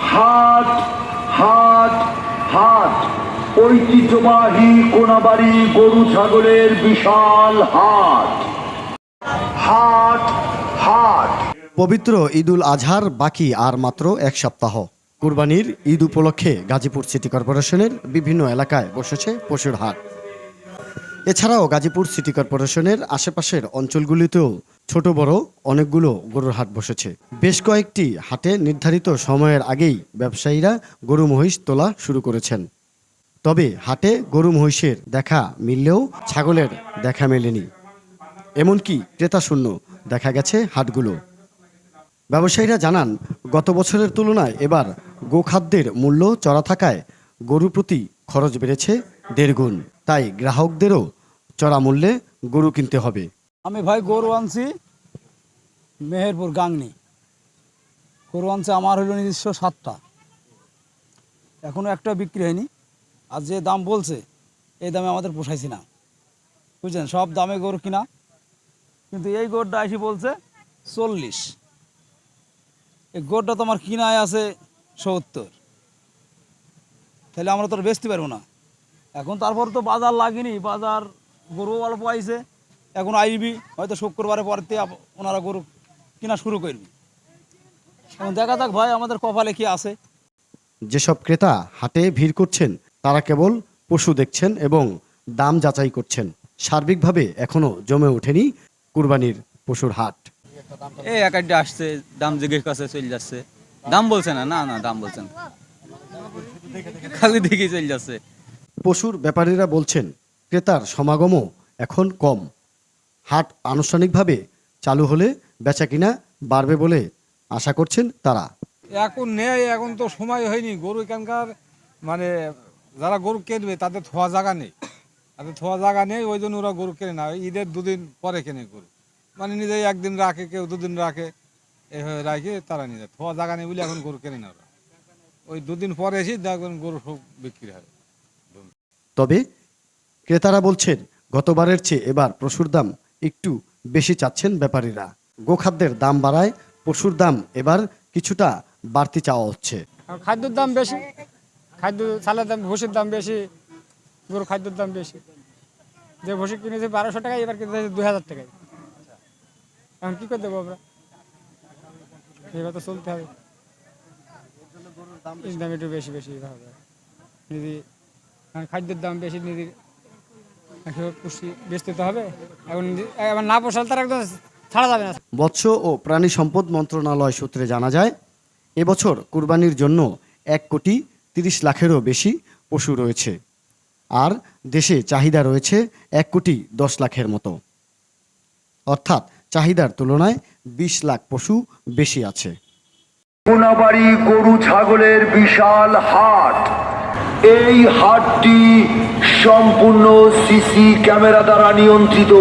হাট হাট হাট ঐতিহ্যবাহী কোনাবাড়ি গরু ছাগলের বিশাল হাট হাট হাট পবিত্র ঈদুল আজহার বাকি আর মাত্র এক সপ্তাহ। কুরবানির ঈদ উপলক্ষে গাজীপুর সিটি কর্পোরেশনের বিভিন্ন এলাকায় বসেছে পশুর হাট। এছাড়াও গাজীপুর সিটি কর্পোরেশনের আশেপাশের অঞ্চলগুলিতেও ছোট, বড় অনেকগুলো গরুর হাট বসেছে। বেশ কয়েকটি হাটে নির্ধারিত সময়ের আগেই ব্যবসায়ীরা গরু মহিষ তোলা শুরু করেছেন। তবে হাটে গরু মহিষের দেখা মিললেও ছাগলের দেখা মেলেনি। এমনকি ক্রেতা শূন্য দেখা গেছে হাটগুলো। ব্যবসায়ীরা জানান, গত বছরের তুলনায় এবার গোখাদ্যের মূল্য চড়া থাকায় গরু প্রতি খরচ বেড়েছে দেড় গুণ। তাই গ্রাহকদেরও চড়া মূল্যে গরু কিনতে হবে। আমি ভাই গরু আনছি, মেহেরপুর গাংনি। গরু আনছে আমার হলো নিজস্ব সাতটা। এখনও একটা বিক্রি হয়নি। আর যে দাম বলছে, এই দামে আমাদের পোষাইছি না। বুঝছেন? সব দামে গরু কিনা। কিন্তু এই গরুটা এসে বলছে চল্লিশ। এই গরুটা তো আমার কিনায় আছে সত্তর। তাহলে আমরা তো বেচতে পারব না। এখন তারপর তো বাজার লাগেনি বাজার গরু অল্প আইছে এখন আইবি হয়তো শুক্রবারে পরেতে আপ- ওনারা গরু কিনা শুরু করবি। এখন দেখা যাক ভাই আমাদের কপালে কি আছে। যেসব ক্রেতা হাটে ভিড় করছেন তারা কেবল পশু দেখছেন এবং দাম যাচাই করছেন। সার্বিকভাবে এখনও জমে ওঠেনি কুরবানির পশুর হাট। এই এক একটা আসছে দাম জিজ্ঞেস কাছে চলে যাচ্ছে। দাম বলছে না না না দাম বলছে না। খালি দেখে চলে যাচ্ছে। পশুর ব্যাপারীরা বলছেন, ক্রেতার সমাগমও এখন কম। হাট আনুষ্ঠানিকভাবে চালু হলে বেচা কিনা বাড়বে বলে আশা করছেন তারা। এখন নেই, এখন তো সময় হয়নি। গরু এখানকার মানে যারা গরু কিনবে, তাদের থোয়া জায়গা নেই। তাদের থোয়া জায়গা নেই, ওই জন্য ওরা গরু কেনে না। ঈদের দুদিন পরে কেনে গরু। মানে নিজেই একদিন রাখে, কেউ দুদিন রাখে। এভাবে রাখে, তারা যায় থোয়া জায়গা নেই বলে এখন গরু কেনে না ওরা। ওই দুদিন পরে এসে দেখবেন গরু সব বিক্রি হয়। তবে ক্রেতারা বলছেন গতবারের চেয়ে এবার পশুর দাম একটু বেশি চাচ্ছেন ব্যাপারীরা। গোখাদ্যের দাম বাড়ায় পশুর দাম এবার কিছুটা বাড়তি চাওয়া হচ্ছে। খাদ্যের দাম বেশি খাদ্য চালের দাম ভুসির দাম বেশি গরুর খাদ্যের দাম বেশি। যে ভুসি কিনেছে বারোশো টাকায় এবার কিনতে দুই হাজার টাকায়। এখন কী করে দেবো আমরা? এবার তো চলতে হবে। দাম একটু বেশি বেশি হবে। নিধি কারণ খাদ্যের দাম বেশি নিধির পুষি বেচতে তো হবে। এখন এবার না পোষাল তার একদম ছাড়া যাবে না। মৎস্য ও প্রাণী সম্পদ মন্ত্রণালয় সূত্রে জানা যায় এবছর কুরবানির জন্য এক কোটি তিরিশ লাখেরও বেশি পশু রয়েছে। আর দেশে চাহিদা রয়েছে এক কোটি দশ লাখের মতো। অর্থাৎ চাহিদার তুলনায় বিশ লাখ পশু বেশি আছে। কোনাবাড়ি গরু ছাগলের বিশাল হাট। এই হাটটি সম্পূর্ণ সিসি ক্যামেরা দ্বারা নিয়ন্ত্রিত।